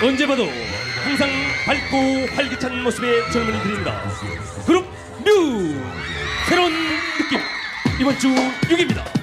언제 봐도 항상 밝고 활기찬 모습의 젊은이들입니다. 그룹 뉴 새로운 느낌 이번 주 6입니다.